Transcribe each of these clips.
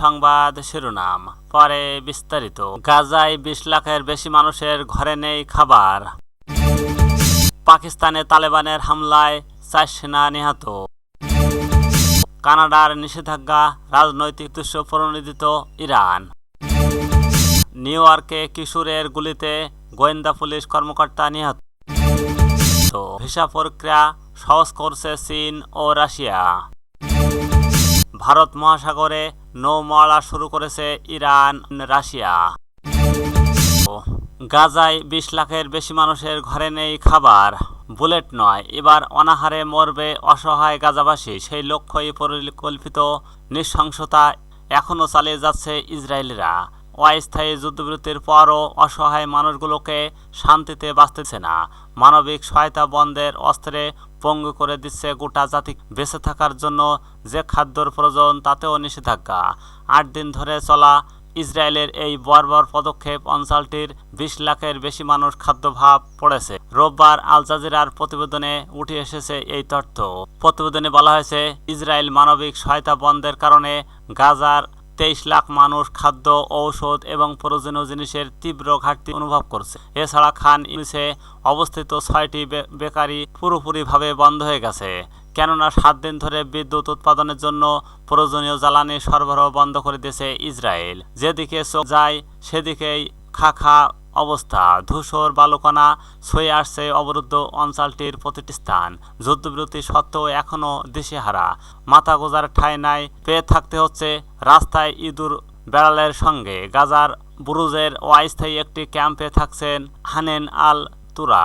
সংবাদ শিরোনাম। পরে বিস্তারিত। গাজায় বিশ লাখের বেশি মানুষের ঘরে নেই খাবার। পাকিস্তানে তালেবানের হামলায় চার সেনা নিহত। কানাডার নিষেধাজ্ঞা, রাজনৈতিক দৃশ্য প্রণোদিত ইরান। নিউ ইয়র্কে কিশোরের গুলিতে গোয়েন্দা পুলিশ কর্মকর্তা নিহত। ভিসা প্রক্রিয়া সহজ করছে চীন ও রাশিয়া। ভারত মহাসাগরে নৌমলা শুরু করেছে ইরান, রাশিয়া। গাজায় বিশ লাখের বেশি মানুষের ঘরে নেই খাবার। বুলেট নয়, এবার অনাহারে মরবে অসহায় গাজাবাসী, সেই লক্ষ্যই পরিকল্পিত নৃশংসতা এখনও চালিয়ে যাচ্ছে ইসরায়েলিরা। অস্থায়ী যুদ্ধবিরতির পরও অসহায় মানুষগুলোকে শান্তিতে বাঁচতেছে না। মানবিক সহায়তা বন্ধের অস্ত্রে পঙ্গু করে দিচ্ছে গোটা জাতি। বেঁচে থাকার জন্য যে খাদ্যর প্রয়োজন, তাতেও নিষেধাজ্ঞা। আট দিন ধরে চলা ইসরায়েলের এই বর্বর পদক্ষেপ অঞ্চলটির বিশ লাখের বেশি মানুষ খাদ্যভাব পড়েছে। রোববার আল জাজিরার প্রতিবেদনে উঠে এসেছে এই তথ্য। প্রতিবেদনে বলা হয়েছে, ইসরায়েল মানবিক সহায়তা বন্ধের কারণে গাজার তেইশ লাখ মানুষ খাদ্য, ঔষধ এবং প্রয়োজনীয় জিনিসের তীব্র ঘাটতি অনুভব করছে। এছাড়া খান ইউনিসে অবস্থিত ছয়টি বেকারি পুরোপুরিভাবে বন্ধ হয়ে গেছে। কেননা সাত দিন ধরে বিদ্যুৎ উৎপাদনের জন্য প্রয়োজনীয় জ্বালানি সরবরাহ বন্ধ করে দিয়েছে ইসরায়েল। যেদিকে চোখ যায়, সেদিকেই খা খা অবস্থা। ধূসর বালুকণা ছয়ে আসছে অবরুদ্ধ অঞ্চলটির প্রতিটি স্থান। যুদ্ধবিরতি সত্ত্বেও এখনও দিশেহারা। মাথা গোজার ঠাঁই নাই, পেয়ে থাকতে হচ্ছে রাস্তায় ইঁদুর বেড়ালের সঙ্গে। গাজার বুরুজের অস্থায়ী একটি ক্যাম্পে থাকছেন হানেন আল তুরা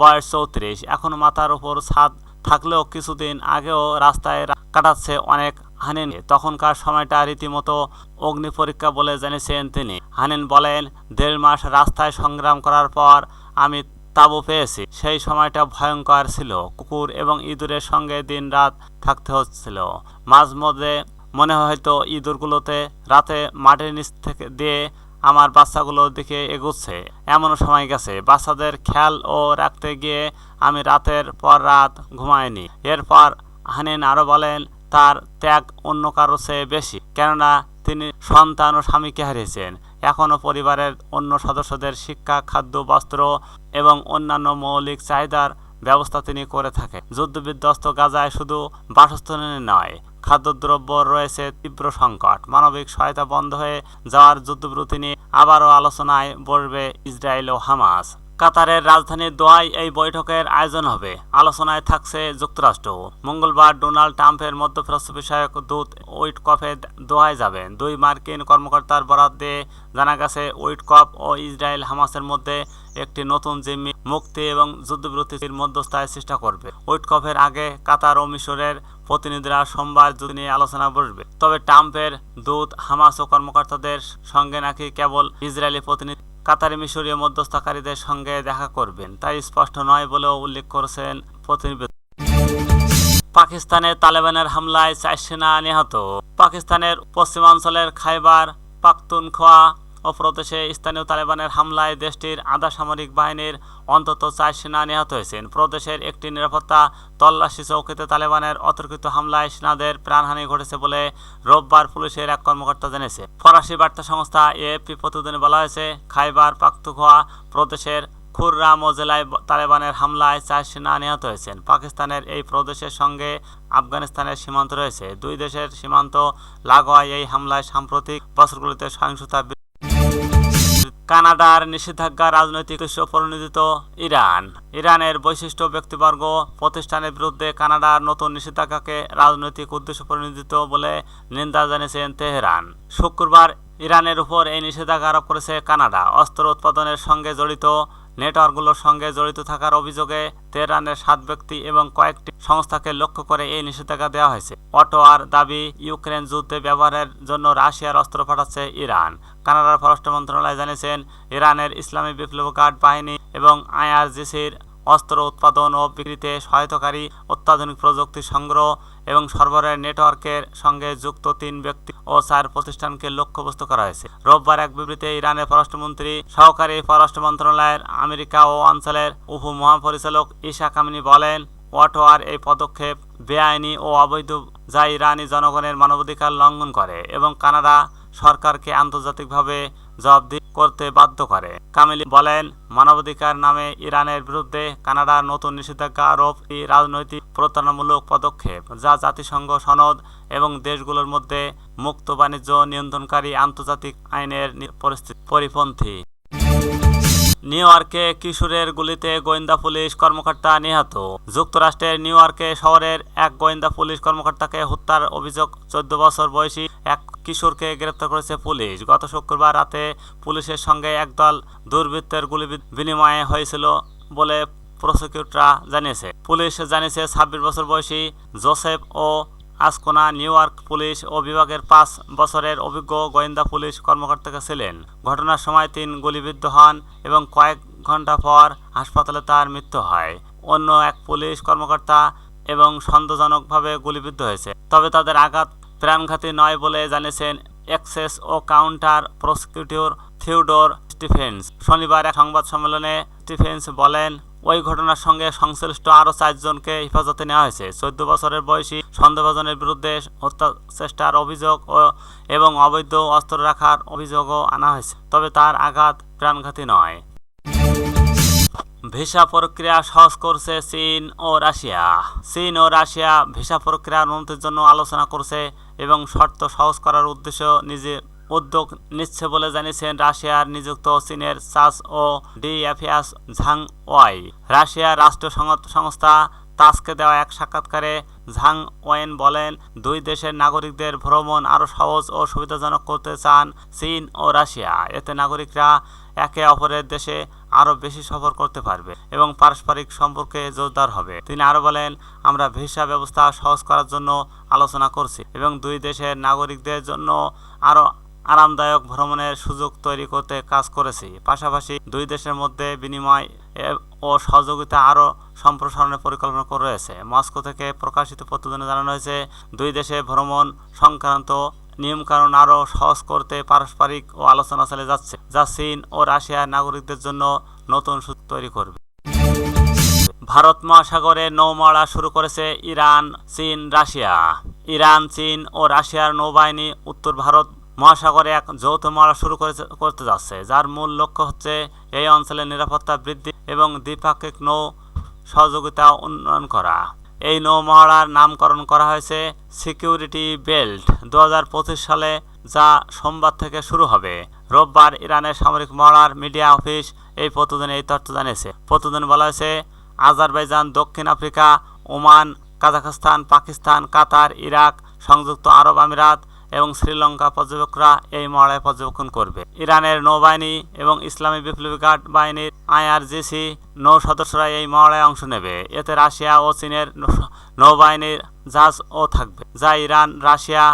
বয়স চৌত্রিশ। এখন মাথার উপর ছাদ থাকলেও কিছুদিন আগেও রাস্তায় কাটাচ্ছে অনেক হানিন। তখনকার সময়টা রীতিমতো অগ্নি পরীক্ষা বলে জানিয়েছেন তিনি। হানিন বলেন, দেড় মাস রাস্তায় সংগ্রাম করার পর আমি তাবু পেয়েছি। সেই সময়টা ভয়ঙ্কর ছিল। কুকুর এবং ইঁদুরের সঙ্গে দিন রাত থাকতে হচ্ছিল। মাঝ মধ্যে মনে হয়তো ইঁদুরগুলোতে রাতে মাটির নিচ থেকে দিয়ে আমার বাচ্চাগুলোর দিকে এগুচ্ছে। এমন সময় গেছে। বাচ্চাদের খেয়াল ও রাখতে গিয়ে আমি রাতের পর রাত ঘুমাইনি। এরপর হানিন আরও বলেন তার ত্যাগ অন্য কারও চেয়ে বেশি। কেননা তিনি সন্তান ও স্বামীকে হারিয়েছেন। এখনও পরিবারের অন্য সদস্যদের শিক্ষা, খাদ্য, বস্ত্র এবং অন্যান্য মৌলিক চাহিদার ব্যবস্থা তিনি করে থাকেন। যুদ্ধবিধ্বস্ত গাজায় শুধু বাসস্থানে নয়, খাদ্যদ্রব্য রয়েছে তীব্র সংকট। মানবিক সহায়তা বন্ধ হয়ে যাওয়ার যুদ্ধবিরতি নিয়ে আবারও আলোচনায় বসবে ইসরায়েল ও হামাস। কাতারের রাজধানী দোহায় এই বৈঠকের আয়োজন হবে। আলোচনায় থাকছে যুক্তরাষ্ট্র। মঙ্গলবার ডোনাল্ড ট্রাম্পের মধ্যপ্রাচ্য বিষয়ক দূত উইটকফে দোহায় যাবেন। দুই মার্কিন কর্মকর্তার বরাদ দিয়ে জানা গেছে উইটকপ ও ইসরায়েল হামাসের মধ্যে একটি নতুন জিম্মি মুক্তি এবং যুদ্ধবিরতির মধ্যস্থায় চেষ্টা করবে। উইটকফের আগে কাতার ও মিশরের প্রতিনিধিরা সোমবার যদি নিয়ে আলোচনা বসবে। তবে ট্রাম্পের দূত, হামাস ও কর্মকর্তাদের সঙ্গে নাকি কেবল ইসরায়েলি প্রতিনিধি কাতারি মিশরীয় মধ্যস্থকারীদের সঙ্গে দেখা করবেন। তাই স্পষ্ট নয় বলেও উল্লেখ করেছেন প্রতিনিধি। পাকিস্তানে তালেবানের হামলায় চার সেনা নিহত। পাকিস্তানের পশ্চিমাঞ্চলের খাইবার, পাখতুনখোয়া প্রদেশে স্থানীয় তালেবানের হামলায় দেশটির আধা সামরিক বাহিনীর অন্তত চার সেনা নিহত হয়েছেন। প্রদেশের একটি নিরাপত্তা তল্লাশি চৌকিতে তালেবানের অতর্কিত হামলায় সেনাদের প্রাণহানি ঘটেছে বলে রোববার পুলিশের এক কর্মকর্তা জেনেছে ফরাসি বার্তা সংস্থা এএফপি প্রতিবেদনে বলা হয়েছে, খাইবার পাখতুনখোয়া প্রদেশের খুররাম ও জেলায় তালেবানের হামলায় চার সেনা নিহত হয়েছেন। পাকিস্তানের এই প্রদেশের সঙ্গে আফগানিস্তানের সীমান্ত রয়েছে। দুই দেশের সীমান্ত লাগোয়া এই হামলায় সাম্প্রতিক বছরগুলিতে সহিংসতা কানাডার নিষেধাজ্ঞা রাজনৈতিক উৎস পরিণত ইরান। ইরানের বৈশিষ্ট্য ব্যক্তিবর্গ প্রতিষ্ঠানের বিরুদ্ধে কানাডার নতুন নিষেধাজ্ঞাকে রাজনৈতিক উদ্দেশ্য পরিণত বলে নিন্দা জানিয়েছেন তেহরান। শুক্রবার ইরানের উপর এই নিষেধাজ্ঞা আরোপ করেছে কানাডা। অস্ত্র উৎপাদনের সঙ্গে জড়িত নেটওয়ার্কগুলোর সঙ্গে জড়িত থাকার অভিযোগে তেহরানের সাত ব্যক্তি এবং কয়েকটি সংস্থাকে লক্ষ্য করে এই নিষেধাজ্ঞা দেওয়া হয়েছে। অটোয়ার দাবি, ইউক্রেন যুদ্ধে ব্যবহারের জন্য রাশিয়ার অস্ত্র পাঠাচ্ছে ইরান। কানাডার পররাষ্ট্র মন্ত্রণালয় জানিয়েছেন, ইরানের ইসলামী বিপ্লব গার্ড বাহিনী এবং আইআরজিসির অস্ত্র উৎপাদন ও বিক্রিতে সহায়তাকারী অত্যাধুনিক প্রযুক্তি সংগ্রহ এবং সরবরাহের নেটওয়ার্কের সঙ্গে যুক্ত তিন ব্যক্তি ও চার প্রতিষ্ঠানকে লক্ষ্যবস্তু করা হয়েছে। রোববার এক বিবৃতিতে ইরানের পররাষ্ট্রমন্ত্রী সহকারী পররাষ্ট্র মন্ত্রণালয়ের আমেরিকা ও অঞ্চলের উপ মহাপরিচালক ঈশা কামিনী বলেন ওয়াটোয়ার এই পদক্ষেপ বেআইনি ও অবৈধ যা ইরানি জনগণের মানবাধিকার লঙ্ঘন করে এবং কানাডা সরকারকে আন্তর্জাতিকভাবে জবাবদিহি করতে বাধ্য করে। কামিলি বলেন, মানবাধিকার নামে ইরানের বিরুদ্ধে কানাডার নতুন নিষেধাজ্ঞা আরোপ এই রাজনৈতিক প্রতারণামূলক পদক্ষেপ যা জাতিসংঘ সনদ এবং দেশগুলোর মধ্যে মুক্ত বাণিজ্য নিয়ন্ত্রণকারী আন্তর্জাতিক আইনের পরিস্থিতি পরিপন্থী। নিউ ইয়র্কে কিশোরের গুলিতে গোয়েন্দা পুলিশ কর্মকর্তা নিহত। যুক্তরাষ্ট্রের নিউ ইয়র্কে শহরের এক গোয়েন্দা পুলিশ কর্মকর্তাকে হত্যার অভিযোগ চোদ্দ বছর বয়সী এক কিশোরকে গ্রেপ্তার করেছে পুলিশ। গত শুক্রবার রাতে পুলিশের সঙ্গে একদল দুর্বৃত্তের গুলি বিনিময়ে হয়েছিল বলে প্রসিকিউটররা জানিয়েছে। পুলিশ জানিয়েছে ছাব্বিশ বছর বয়সী জোসেফ ও আসকোনা নিউ ইয়র্ক পুলিশ ও বিভাগের পাঁচ বছরের অভিজ্ঞ গোয়েন্দা পুলিশ কর্মকর্তাকে ছিলেন। ঘটনার সময় তিন গুলিবিদ্ধ হন এবং কয়েক ঘণ্টা পর হাসপাতালে তার মৃত্যু হয়। অন্য এক পুলিশ কর্মকর্তা এবং সন্দেহজনকভাবে গুলিবিদ্ধ হয়েছে। তবে তাদের আঘাত প্রাণঘাতী নয় বলে জানিয়েছেন এক্সেস ও কাউন্টার প্রসিকিউটর থিওডোর স্টিফেন্স। শনিবার এক সংবাদ সম্মেলনে স্টিফেন্স বলেন ওই ঘটনার সঙ্গে সংশ্লিষ্ট আরও চারজনকে হেফাজতে নেওয়া হয়েছে। চোদ্দ বছরের বয়সী সন্দেহভাজনের বিরুদ্ধে হত্যা চেষ্টার অভিযোগ ও এবং অবৈধ অস্ত্র রাখার অভিযোগও আনা হয়েছে, তবে তার আঘাত প্রাণঘাতী নয়। ভিসা প্রক্রিয়া সহজ করছে চীন ও রাশিয়া। চীন ও রাশিয়া ভিসা প্রক্রিয়ার উন্নতির জন্য আলোচনা করছে এবং শর্ত সহজ করার উদ্দেশ্য নিজে উদ্যোগ নিচ্ছে বলে জানিয়েছেন রাশিয়ার নিযুক্ত চীনের চার্জ ও ডি অ্যাফিয়াস ঝাং ওয়াই রাশিয়ার রাষ্ট্র সংস্থা তাসকে দেওয়া এক সাক্ষাৎকারে ঝাং ওয়েন বলেন, দুই দেশের নাগরিকদের ভ্রমণ আরও সহজ ও সুবিধাজনক করতে চান চীন ও রাশিয়া। এতে নাগরিকরা একে অপরের দেশে আরও বেশি সফর করতে পারবে এবং পারস্পরিক সম্পর্কে জোরদার হবে। তিনি আরও বলেন, আমরা ভিসা ব্যবস্থা সহজ করার জন্য আলোচনা করছি এবং দুই দেশের নাগরিকদের জন্য আরও আরামদায়ক ভ্রমণের সুযোগ তৈরি করতে কাজ করেছি। পাশাপাশি দুই দেশের মধ্যে বিনিময় ও সহযোগিতা আরও সম্প্রসারণের পরিকল্পনা করে রয়েছে। মস্কো থেকে প্রকাশিত প্রতিবেদনে জানানো হয়েছে, দুই দেশে ভ্রমণ সংক্রান্ত নিয়মকানুন আরও সহজ করতে পারস্পরিক ও আলোচনা চালিয়ে যাচ্ছে, যা চীন ও রাশিয়ার নাগরিকদের জন্য নতুন সুযোগ তৈরি করবে। ভারত মহাসাগরে নৌমহড়া শুরু করেছে ইরান, চীন, রাশিয়া। ইরান, চীন ও রাশিয়ার নৌবাহিনী উত্তর ভারত মহাসাগরে এক যৌথ মহড়া শুরু করতে যাচ্ছে, যার মূল লক্ষ্য হচ্ছে এই অঞ্চলের নিরাপত্তা বৃদ্ধি এবং দ্বিপাক্ষিক নৌ সহযোগিতা উন্নয়ন করা। এই নৌ মহড়ার নামকরণ করা হয়েছে সিকিউরিটি বেল্ট দু হাজার পঁচিশ সালে, যা সোমবার থেকে শুরু হবে। রোববার ইরানের সামরিক মহড়ার মিডিয়া অফিস এই প্রতিদিনে এই তথ্য জানিয়েছে। প্রতিদিন বলা হয়েছে, আজারবাইজান, দক্ষিণ Africa, Oman, Kazakhstan, Pakistan, Qatar, Iraq, সংযুক্ত আরব আমিরাত এবং শ্রীলঙ্কা পর্যবেক্ষকরা এই মহড়ায় পর্যবেক্ষণ করবে। ইরানের নৌবাহিনী এবং ইসলামী বিপ্লবী গার্ড বাহিনীর আইআরজিসি নৌ সদস্যরা এই মহড়ায় অংশ নেবে। এতে রাশিয়া ও চীনের নৌবাহিনীর জাহাজও থাকবে, যা ইরান, রাশিয়া